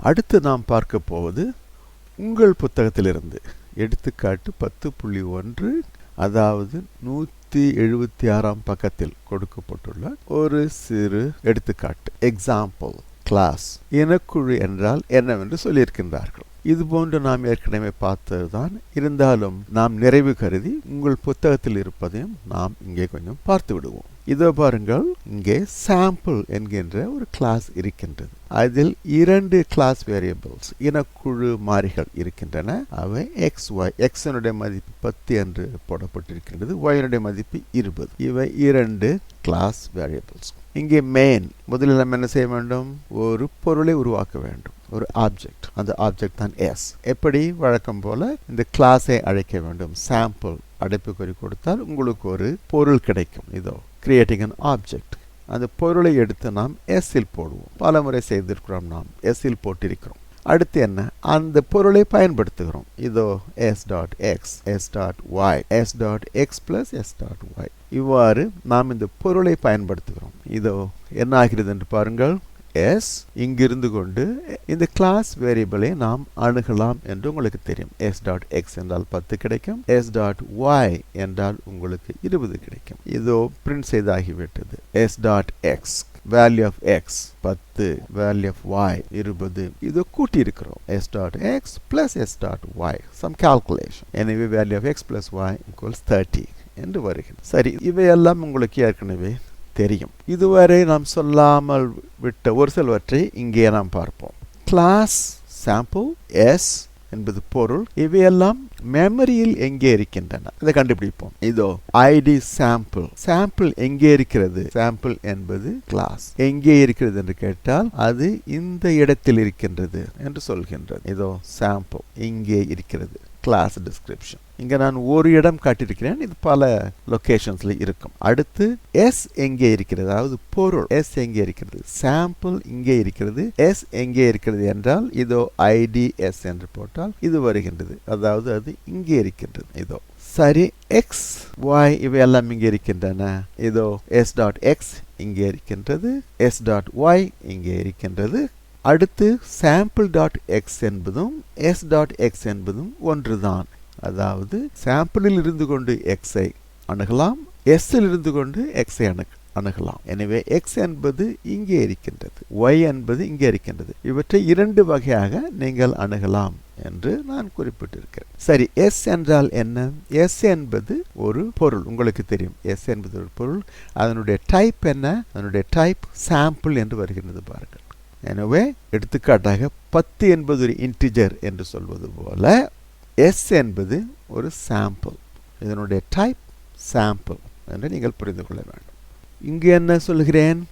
அடுத்து நாம் பார்க்க போவது உங்கள் புத்தகத்திலிருந்து. எடுத்துக்காட்டு பத்து புள்ளி ஒன்று அதாவது நூற்றி எழுபத்தி ஆறாம் பக்கத்தில் கொடுக்கப்பட்டுள்ள ஒரு சிறு எடுத்துக்காட்டு. எக்ஸாம்பிள் கிளாஸ் இனக்குழு என்றால் என்னவென்று சொல்லியிருக்கின்றார்கள். இது போன்று நாம் ஏற்கனவே பார்த்ததுதான். இருந்தாலும் நாம் நிறைவு கருதி உங்கள் புத்தகத்தில் இருப்பதையும் நாம் இங்கே கொஞ்சம் பார்த்து விடுவோம். இதோ பாருங்கள் இங்கே சாம்பிள் என்கின்ற ஒரு கிளாஸ் இருக்கின்றது. அதில் இரண்டு கிளாஸ் வேரியபிள்ஸ் இனக்குழு மாறிகள் இருக்கின்றன. அவை எக்ஸ் ஒய் எக்ஸனுடைய மதிப்பு பத்து என்று போடப்பட்டிருக்கின்றது. ஒயனுடைய மதிப்பு இருபது. இவை இரண்டு கிளாஸ் வேரியபிள்ஸ் இங்கே மெயின் முதலில் நம்ம என்ன செய்ய வேண்டும்? ஒரு பொருளை உருவாக்க வேண்டும். ஒரு ஆப்ஜெக்ட் அந்த ஆப்ஜெக்ட் தான் எஸ் எப்படி வழக்கம் போல இந்த கிளாஸை அழைக்க வேண்டும்? சாம்பிள் அடைப்புக்குறி கொடுத்தால் உங்களுக்கு ஒரு பொருள் கிடைக்கும். இதோ கிரியேட்டிங் அன் ஆப்ஜெக்ட் அந்த பொருளை எடுத்து நாம் எஸ்ஸில் போடுவோம். பல முறை செய்திருக்கிறோம் நாம். எஸ்ஸில் போட்டிருக்கிறோம். அடுத்து என்ன? அந்த பொருளை பயன்படுத்துகிறோம். இதோ S dot X S dot Y S dot X plus S dot Y இவ்வாறு நாம் இந்த பொருளை பயன்படுத்துகிறோம். இதோ என்ன ஆகிறது என்று பாருங்கள். எஸ் இங்கிருந்து கொண்டு இந்த கிளாஸ் வேரியபிளை நாம் அணுகலாம் என்று உங்களுக்கு தெரியும். எஸ் டாட் எக்ஸ் என்றால் பத்து கிடைக்கும். எஸ் டாட் ஒய் என்றால் உங்களுக்கு இருபது கிடைக்கும். இதோ print செய்தாகிவிட்டது. S dot X value of X பத்து வேல்யூ ஆஃப் ஒய் இருபது. இதோ கூட்டி இருக்கிறோம் S dot X plus S dot Y sum calculation எனவே value of X plus Y equals thirty என்று வருகிறது. சரி இவையெல்லாம் உங்களுக்கு ஏற்கனவே தெரியும். இதுவரை நாம் சொல்லாமல் விட்ட ஒரு சிலவற்றை இங்கே நாம் பார்ப்போம். கிளாஸ் சாம்பிள் எஸ் என்பது பொருள். இவையெல்லாம் மெமரியில் எங்கே இருக்கின்றன? இதை கண்டுபிடிப்போம். இதோ ஐடி சாம்பிள் சாம்பிள் எங்கே இருக்கிறது? சாம்பிள் என்பது கிளாஸ் எங்கே இருக்கிறது என்று கேட்டால் அது இந்த இடத்தில் இருக்கின்றது என்று சொல்கின்றது. இதோ சாம்பிள் இங்கே இருக்கிறது. கிளாஸ் டிஸ்கிரிப்ஷன் இங்கே நான் ஒரு இடம் காட்டியிருக்கிறேன். இது பல லொக்கேஷன்ஸில் இருக்கும். அடுத்து எஸ் எங்கே இருக்கிறது? அதாவது பொருள். எஸ் எங்கே இருக்கிறது? சாம்பிள் இங்கே இருக்கிறது. எஸ் எங்கே இருக்கிறது என்றால் இதோ ஐடி எஸ் என்று போட்டால் இது வருகின்றது. அதாவது அது இங்கே இருக்கின்றது. இதோ சரி எக்ஸ் ஒய் இவையெல்லாம் இங்கே இருக்கின்றன. இதோ எஸ் டாட் எக்ஸ் இங்கே இருக்கின்றது. எஸ் டாட் ஒய் இங்கே இருக்கின்றது. அடுத்து சாம்பிள் டாட் எக்ஸ் என்பதும் எஸ் டாட் எக்ஸ் என்பதும் ஒன்றுதான். அதாவது சாம்பிளில் இருந்து கொண்டு எக்ஸை அணுகலாம் எஸ்ஸில் இருந்து கொண்டு எக்ஸை அணு அணுகலாம். எனவே எக்ஸ் என்பது இங்கே இருக்கின்றது ஒய் என்பது இங்கே இருக்கின்றது. இவற்றை இரண்டு வகையாக நீங்கள் அணுகலாம் என்று நான் குறிப்பிட்டிருக்கிறேன். சரி எஸ் என்றால் என்ன? எஸ் என்பது ஒரு பொருள் உங்களுக்கு தெரியும். எஸ் என்பது ஒரு பொருள். அதனுடைய டைப் என்ன? அதனுடைய டைப் சாம்பிள் என்று வருகின்றது பாருங்கள். எனவே எடுத்துக்காட்டாக பத்து என்பது ஒரு இன்டிஜர் என்று சொல்வது போல எஸ் என்பது ஒரு சாம்பிள் இதனுடைய டைப் சாம்பிள் என்று நீங்கள் புரிந்து கொள்ள வேண்டும். இங்கு என்ன சொல்கிறேன்?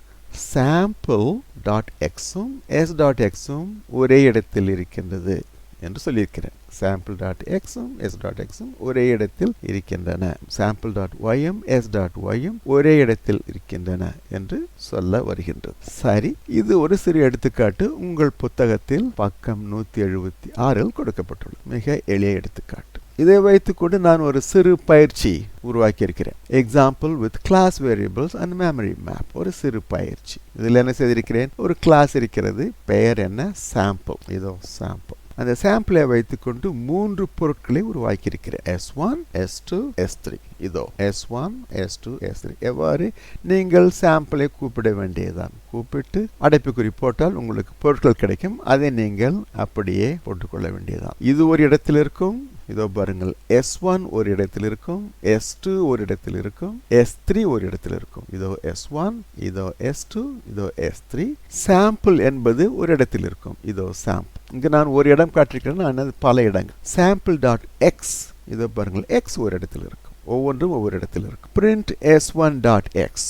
சாம்பிள் டாட் எக்ஸும் எஸ் டாட் எக்ஸும் ஒரே இடத்தில் இருக்கின்றது. என்று சொல்லியிருக்கிறேன். சாம்பிள் டாட் எக்ஸும் எஸ் டாட் எக்ஸும் ஒரே இடத்தில் இருக்கின்றன. சாம்பிள் டாட் ஒய்யும் எஸ் டாட் ஒய்யும் ஒரே இடத்தில் இருக்கின்றன என்று சொல்ல வருகின்றது. சரி இது ஒரு சிறு எடுத்துக்காட்டு. உங்கள் புத்தகத்தில் பக்கம் நூற்றி எழுபத்தி ஆறில் கொடுக்கப்பட்டுள்ளது. மிக எளிய எடுத்துக்காட்டு. இதை வைத்துக்கொண்டு நான் ஒரு சிறு பயிற்சி உருவாக்கி இருக்கிறேன் example with class variables and memory map ஒரு சிறு பயிற்சி. இதில் என்ன செய்திருக்கிறேன்? ஒரு கிளாஸ் இருக்கிறது. பெயர் என்ன? சாம்பிள் இதோ சாம்பிள் அந்த சாம்பிளை வைத்துக்கொண்டு மூன்று பொருட்களை உருவாக்கியிருக்கிறேன். S one S two S three இதோ S one S two S three எவ்வாறு? நீங்கள் சாம்பிளை கூப்பிட வேண்டியதுதான். கூப்பிட்டு அடைப்புக்குறி போட்டால் உங்களுக்கு பொருட்கள் கிடைக்கும். அதை நீங்கள் அப்படியே போட்டுக்கொள்ள வேண்டியதுதான். இது ஒரு இடத்தில் இருக்கும். இதோ பாருங்கள். எஸ் ஒன் ஒரு இடத்தில் இருக்கும். எஸ் டூ ஒரு இடத்தில் இருக்கும். எஸ் த்ரீ ஒரு இடத்தில் இருக்கும். இதோ எஸ் ஒன் இதோ எஸ் டூ இதோ எஸ் த்ரீ சாம்பிள் என்பது ஒரு இடத்தில் இருக்கும். இதோ சாம்பிள் இங்கு நான் ஒரு இடம் காட்டிருக்கிறேன் நான் பல இடங்கள். சாம்பிள் டாட் எக்ஸ் இதோ பாருங்கள். எக்ஸ் ஒரு இடத்தில் இருக்கும். ஒவ்வொன்றும் ஒவ்வொரு இடத்துல இருக்கும். Print S one dot X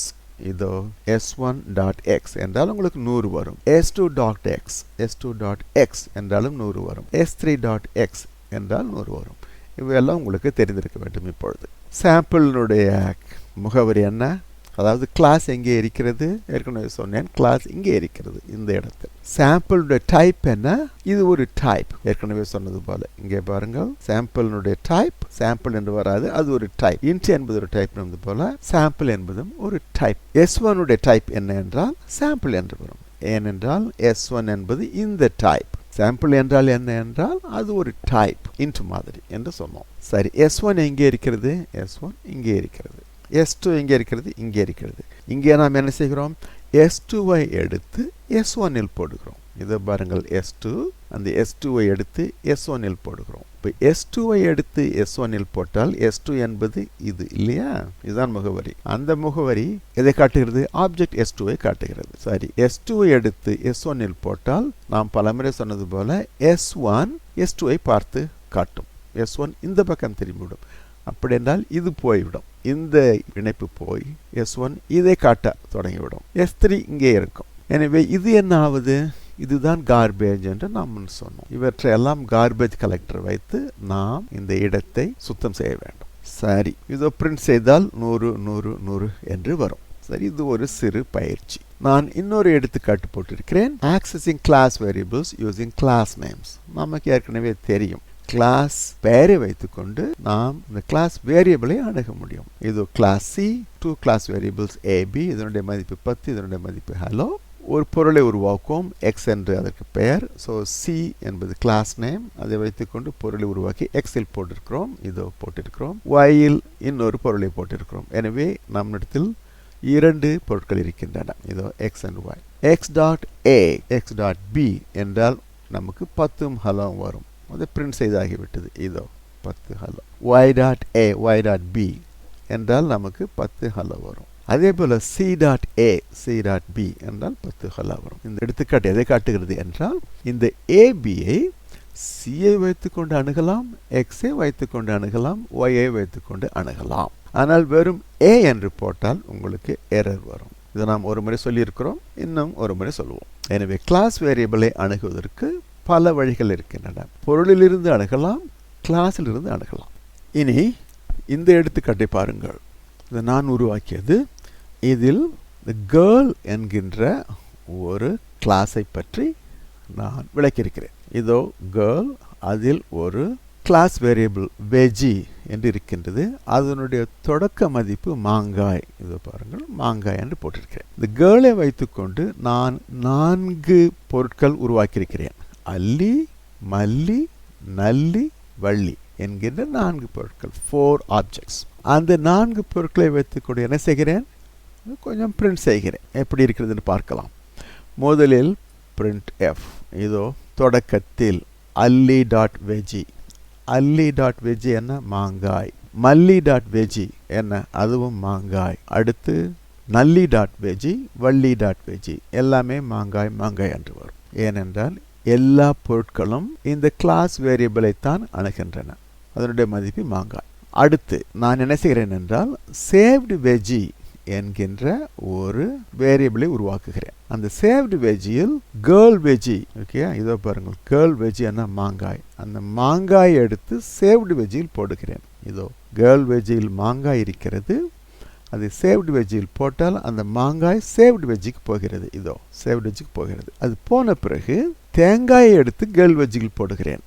இதோ எஸ் ஒன் டாட் எக்ஸ் என்றால் உங்களுக்கு நூறு வரும். S two dot X S two dot X என்றாலும் நூறு வரும். எஸ் த்ரீ டாட் எக்ஸ் என்றால் நூறு வரும். இவையெல்லாம் உங்களுக்கு தெரிந்திருக்க வேண்டும் இப்பொழுது. சாம்பிளினுடைய முகவரி என்ன? அதாவது கிளாஸ் எங்கே இருக்கிறது? ஏற்கனவே சொன்னேன் கிளாஸ் இங்கே இருக்கிறது இந்த இடத்தில். சாம்பிளுடைய டைப் என்ன? இது ஒரு டைப் ஏற்கனவே சொன்னது போல. இங்கே பாருங்கள் சாம்பிளினுடைய டைப் சாம்பிள் என்று வராது அது ஒரு டைப் இன்ட் என்பது ஒரு டைப் என்பது போல சாம்பிள் என்பதும் ஒரு டைப் எஸ் ஒனுடைய டைப் என்ன என்றால் சாம்பிள் என்று வரும். ஏனென்றால் எஸ் ஒன் என்பது இந்த டைப் சாம்பிள் என்றால் என்ன என்றால் அது ஒரு டைப் இன்ட் மாதிரி என்று சொன்னோம். சரி எஸ் ஒன் எங்கே இருக்கிறது? எஸ் ஒன் இங்கே இருக்கிறது. எஸ் டூ எங்கே இருக்கிறது? இங்கே இருக்கிறது. இங்கே நாம் என்ன செய்கிறோம்? எஸ் டூவை எடுத்து எஸ் ஒன்னில் போடுகிறோம். இதை பாருங்கள் எஸ் டூ அந்த எஸ் டூவை எடுத்து எஸ் ஒன்னில் போடுகிறோம். இப்போ எஸ் டூவை எடுத்து எஸ் ஒன்னில் போட்டால் எஸ் டூ என்பது இது இல்லையா? இதுதான் முகவரி. அந்த முகவரி எதை காட்டுகிறது? ஆப்ஜெக்ட் எஸ் டூவை காட்டுகிறது. சரி எஸ் டூவை எடுத்து எஸ் ஒன்னில் போட்டால் நாம் பலமுறை சொன்னது போல எஸ் ஒன் எஸ் டூவை பார்த்து காட்டும். எஸ் ஒன் இந்த பக்கம் திரும்பிவிடும். அப்படி என்றால் இது போய்விடும். இந்த இணைப்பு போய் எஸ் ஒன் இதை காட்ட தொடங்கிவிடும். எஸ் த்ரீ இங்கே இருக்கும். எனவே இது என்ன ஆகுது இதுதான் கார்பேஜ் என்று நாம் சொன்னோம். இவற்றை எல்லாம் கார்பேஜ் கலெக்டர் வைத்து நாம் இந்த இடத்தை சுத்தம் செய்ய வேண்டும். சரி இதோ பிரிண்ட் செய்தால் நூறு நூறு நூறு என்று வரும். சரி இது ஒரு சிறு பயிற்சி. நான் இன்னொரு எடுத்துக்காட்டு போட்டிருக்கிறேன். Accessing class variables using class names நமக்கு ஏற்கனவே தெரியும். கிளாஸ் பெயரை வைத்துக்கொண்டு நாம் இந்த கிளாஸ் வேரியபிளை அணுக முடியும். இது class C two class variables A B இதனுடைய மதிப்பு பத்து இதனுடைய மதிப்பு ஹலோ ஒரு பொருளை உருவாக்குவோம் எக்ஸ் என்று அதற்கு பெயர். ஸோ சி என்பது கிளாஸ் நேம் அதை வைத்துக்கொண்டு பொருளை உருவாக்கி எக்ஸில் போட்டிருக்கிறோம் இதோ போட்டிருக்கிறோம். ஒயில் இன்னொரு பொருளை போட்டிருக்கிறோம். எனவே நம்மிடத்தில் இரண்டு பொருட்கள் இருக்கின்றன. இதோ X and Y X dot A X dot B என்றால் நமக்கு பத்தும் ஹலோவும் வரும். அது பிரிண்ட் செய்தாகிவிட்டது. இதோ பத்து hello. Y dot A Y dot B என்றால் நமக்கு பத்து ஹலோ வரும். அதே போல் C dot A C dot B என்றால் பத்து ஹலோ வரும். இந்த எடுத்துக்காட்டு எதை காட்டுகிறது என்றால் இந்த ஏபியை சியை வைத்துக்கொண்டு அணுகலாம் எக்ஸை வைத்துக்கொண்டு அணுகலாம் ஒய்யை வைத்துக்கொண்டு அணுகலாம். ஆனால் வெறும் ஏ என்று போட்டால் உங்களுக்கு எரர் வரும். இதை நாம் ஒரு முறை சொல்லியிருக்கிறோம் இன்னும் ஒரு முறை சொல்லுவோம். எனவே கிளாஸ் வேரியபிளை அணுகுவதற்கு பல வழிகள் இருக்கின்றன. பொருளிலிருந்து அணுகலாம் கிளாஸிலிருந்து அணுகலாம். இனி இந்த எடுத்துக்காட்டை பாருங்கள். இதை நான் உருவாக்கியது. இதில் த கேர்ள் என்கின்ற ஒரு கிளாஸை பற்றி நான் விளக்கியிருக்கிறேன். இதோ கேர்ள் அதில் ஒரு கிளாஸ் வேரியபிள் வெஜி என்று இருக்கின்றது. அதனுடைய தொடக்க மதிப்பு மாங்காய். இதோ பாருங்கள் மாங்காய் என்று போட்டிருக்கிறேன். இந்த கேர்ளை வைத்துக்கொண்டு நான் நான்கு பொருட்கள் உருவாக்கியிருக்கிறேன். அல்லி மல்லி நல்லி வள்ளி என்கின்ற நான்கு பொருட்கள். ஃபோர் ஆப்ஜெக்ட்ஸ் அந்த நான்கு பொருட்களை வைத்துக்கொண்டு என்ன செய்கிறேன்? கொஞ்சம் பிரிண்ட் செய்கிறேன். எப்படி இருக்கிறதுன்னு பார்க்கலாம். முதலில் பிரிண்ட் எஃப் இதோ தொடக்கத்தில் Alli dot veggie Alli dot veggie என்ன? மாங்காய். மல்லி டாட் வெஜி என்ன? அதுவும் மாங்காய். அடுத்து Nalli dot veggie Valli dot veggie எல்லாமே மாங்காய் மாங்காய் என்று வரும். ஏனென்றால் எல்லா பொருட்களும் இந்த கிளாஸ் வேரியபிளை தான் அணுகின்றன. அதனுடைய மதிப்பு மாங்காய். அடுத்து நான் என்ன செய்கிறேன் என்றால் சேவ்டு வெஜி என்கின்ற ஒரு வேரியபிளை உருவாக்குகிறேன். அந்த சேவ்டு வெஜியில் கேர்ள் வெஜி ஓகே இதோ பாருங்கள். கேர்ள் வெஜி என்ன மாங்காய். அந்த மாங்காய் எடுத்து சேவ்டு வெஜியில் போடுகிறேன். இதோ கேர்ள் வெஜியில் மாங்காய் இருக்கிறது. அது சேவ்டு வெஜ்ஜில் போட்டால் அந்த மாங்காய் சேவ்டு வெஜ்ஜுக்கு போகிறது. இதோ சேவ்டு வெஜ்ஜுக்கு போகிறது. அது போன பிறகு தேங்காயை எடுத்து கேள் வெஜ்ஜில் போடுகிறேன்.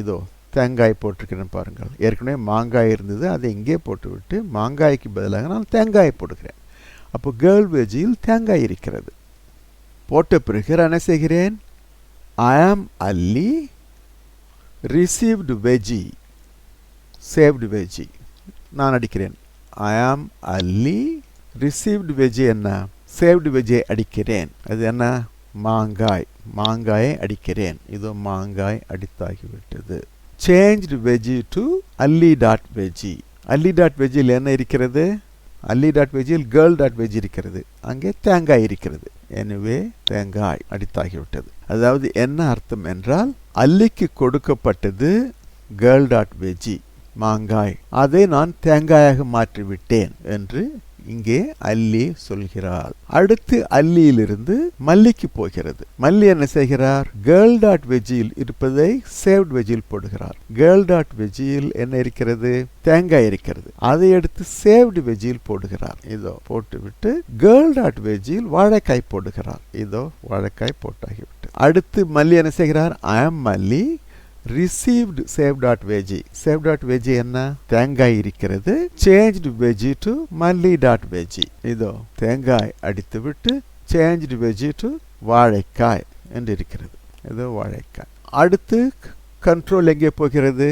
இதோ தேங்காய் போட்டிருக்கிறேன் பாருங்கள். ஏற்கனவே மாங்காய் இருந்தது அதை இங்கே போட்டுவிட்டு மாங்காய்க்கு பதிலாக நான் தேங்காயை போடுகிறேன். அப்போ கேர்ள் வெஜ்ஜியில் தேங்காய் இருக்கிறது. போட்ட பிறகு என்ன செய்கிறேன்? I am Alli received veggie saved veggie நான் அடிக்கிறேன். I am Alli received veggie என்ன? சேவ்டு வெஜ்ஜை அடிக்கிறேன். அது என்ன? மாங்காய் மாங்காயை அடிக்கிறேன். இது மாங்காய் அடித்தாகிவிட்டது. Changed veggie to Alli dot veggie Alli dot வெஜ்ஜில் என்ன இருக்கிறது? அல்லி டாட் வெஜ்ஜில் கேர்ள் டாட் வெஜ் இருக்கிறது. அங்கே தேங்காய் இருக்கிறது. எனவே தேங்காய் அடித்தாகிவிட்டது. அதாவது என்ன அர்த்தம் என்றால் அல்லிக்கு கொடுக்கப்பட்டது கேர்ள் டாட் வெஜ்ஜி மாங்காய். அதை நான் தேங்காயாக மாற்றிவிட்டேன் என்று இங்கே அல்லி சொல்கிறார் அடுத்து அல்லியிலிருந்து மல்லிக்கு போகிறது. மல்லி என்ன செய்கிறார்? கேர்ள் டாட் வெஜ்ஜியில் இருப்பதை சேவ்ட் வெஜ்ஜில் போடுகிறார். கேர்ள் டாட் வெஜ்ஜியில் என்ன இருக்கிறது? தேங்காய் இருக்கிறது. அதை எடுத்து சேவ்டு வெஜ்ஜில் போடுகிறார். இதோ போட்டுவிட்டு கேர்ள் டாட் வெஜ்ஜில் வாழைக்காய் போடுகிறார். இதோ வாழைக்காய் போட்டாகிவிட்டு அடுத்து மல்லி என்ன செய்கிறார்? I am Malli received save dot veggie save dot veggie என்ன? தேங்காய் இருக்கிறது. Changed veggie to Malli dot veggie இதோ தேங்காய் அடித்து விட்டு சேஞ்ச்டு வெஜி டு வாழைக்காய் என்று இருக்கிறது. இதோ வாழைக்காய். அடுத்து கண்ட்ரோல் எங்கே போகிறது?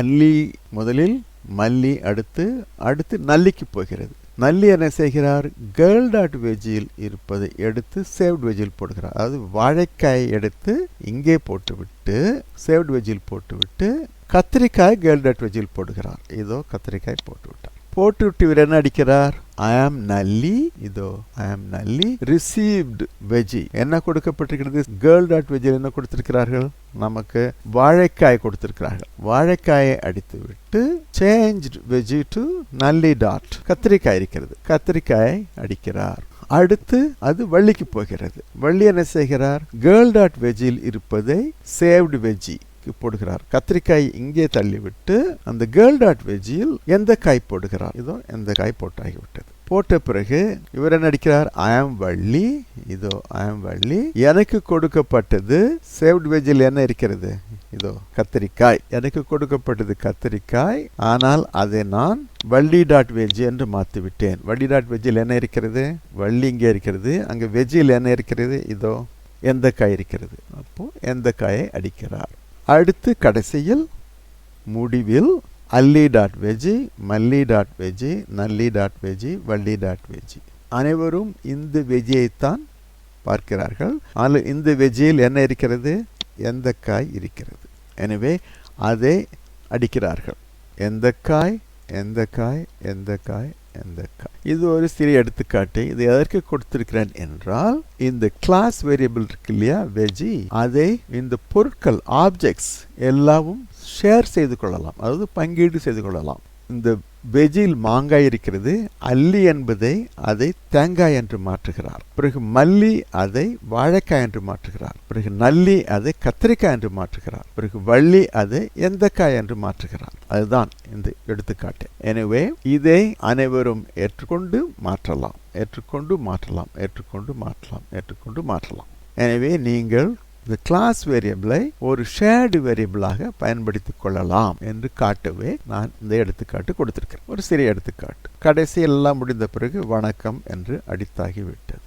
அல்லி முதலில் மல்லி அடுத்து அடுத்து நல்லிக்கு போகிறது. நல்லி செய்கிறார்? கேர்ள் டாட் வெஜ்ஜில் இருப்பதை எடுத்து சேவ்ட் வெஜில் போடுகிறார். அதாவது வாழைக்காயை எடுத்து இங்கே போட்டுவிட்டு சேவ்ட் வெஜில் போட்டுவிட்டு கத்திரிக்காய் கேர்ள் டாட் வெஜில் போடுகிறார். இதோ கத்திரிக்காய் போட்டு விட்டார் போட்டு விட்டு இவர் என்ன அடிக்கிறார்? ஐ ஆம் நல்லி இதோ ஐ ஆம் நல்லி ரிசீவ்டு வெஜி என்ன கொடுக்கப்பட்டிருக்கிறது? கேர்ள் டாட் வெஜில் என்ன கொடுத்திருக்கிறார்கள்? நமக்கு வாழைக்காய் கொடுத்திருக்கிறார்கள். வாழைக்காயை அடித்து விட்டு change veggie to Nalli dot கத்திரிக்காய் இருக்கிறது. கத்திரிக்காயை அடிக்கிறார். அடுத்து அது வள்ளிக்கு போகிறது. வள்ளி என்ன செய்கிறார்? கேர்ள் டாட் வெஜில் இருப்பதை சேவ்டு வெஜி போடுகிறார். கத்திரிக்காய் இங்கே தள்ளிவிட்டு அந்த கேர்ள் டாட் வெஜியில் எந்த காய் போடுகிறார்? இதோ எந்த காய் போட்டாகிவிட்டது. போட்ட பிறகு இவர் என்ன அடிக்கிறார்? ஐ ஆம் வள்ளி. இதோ ஐ ஆம் வள்ளி. எனக்கு கொடுக்கப்பட்டது சேவ்ட் வெஜ்ஜில் என்ன இருக்கிறது? இதோ கத்திரிக்காய். எனக்கு கொடுக்கப்பட்டது கத்திரிக்காய். ஆனால் அதை நான் வள்ளி டாட் வெஜ் என்று மாற்றி விட்டேன் வள்ளி டாட் வெஜ்ஜில் என்ன இருக்கிறது? வள்ளி இங்கே இருக்கிறது. அங்கே வெஜ்ஜில் என்ன இருக்கிறது? இதோ எந்த காய் இருக்கிறது? அப்போது எந்த காயை அடிக்கிறார்? அடுத்து கடைசியில் முடிவில் Alli dot veggie Malli dot veggie Nalli dot veggie Valli dot veggie அனைவரும் இந்த வெஜியைத்தான் பார்க்கிறார்கள். ஆனால் இந்த வெஜியில் என்ன இருக்கிறது? எந்த காய் இருக்கிறது. எனவே அதை அடிக்கிறார்கள். எந்த காய்? எந்த காய் எந்த காய் எந்த காய். இது ஒரு சிறிய எடுத்துக்காட்டு. இது எதற்கு கொடுத்திருக்கிறேன் என்றால் இந்த கிளாஸ் வேரியபிள் இருக்கு இல்லையா வெஜி அதை இந்த பொருட்கள் ஆப்ஜெக்ட்ஸ் எல்லாவும் ஷேர் செய்து கொள்ளலாம். அதாவது பங்கீடு செய்து கொள்ளலாம். இந்த வெஜில் மாங்காய் இருக்கிறது அல்லி என்பதை அதை தேங்காய் என்று மாற்றுகிறார். பிறகு மல்லி அதை வாழைக்காய் என்று மாற்றுகிறார். பிறகு நல்லி அதை கத்திரிக்காய் என்று மாற்றுகிறார். பிறகு வள்ளி அதை எந்தக்காய் என்று மாற்றுகிறார். அதுதான் இந்த எடுத்துக்காட்டு. எனவே இதை அனைவரும் ஏற்றுக்கொண்டு மாற்றலாம். ஏற்றுக்கொண்டு மாற்றலாம். ஏற்றுக்கொண்டு மாற்றலாம். ஏற்றுக்கொண்டு மாற்றலாம். எனவே நீங்கள் இந்த கிளாஸ் வேரியபிளை ஒரு ஷேர்டு வேரியபிளாக பயன்படுத்திக் கொள்ளலாம் என்று காட்டவே நான் இந்த எடுத்துக்காட்டு கொடுத்திருக்கிறேன். ஒரு சிறிய எடுத்துக்காட்டு. கடைசி எல்லாம் முடிந்த பிறகு வணக்கம் என்று அடித்தாகிவிட்டது.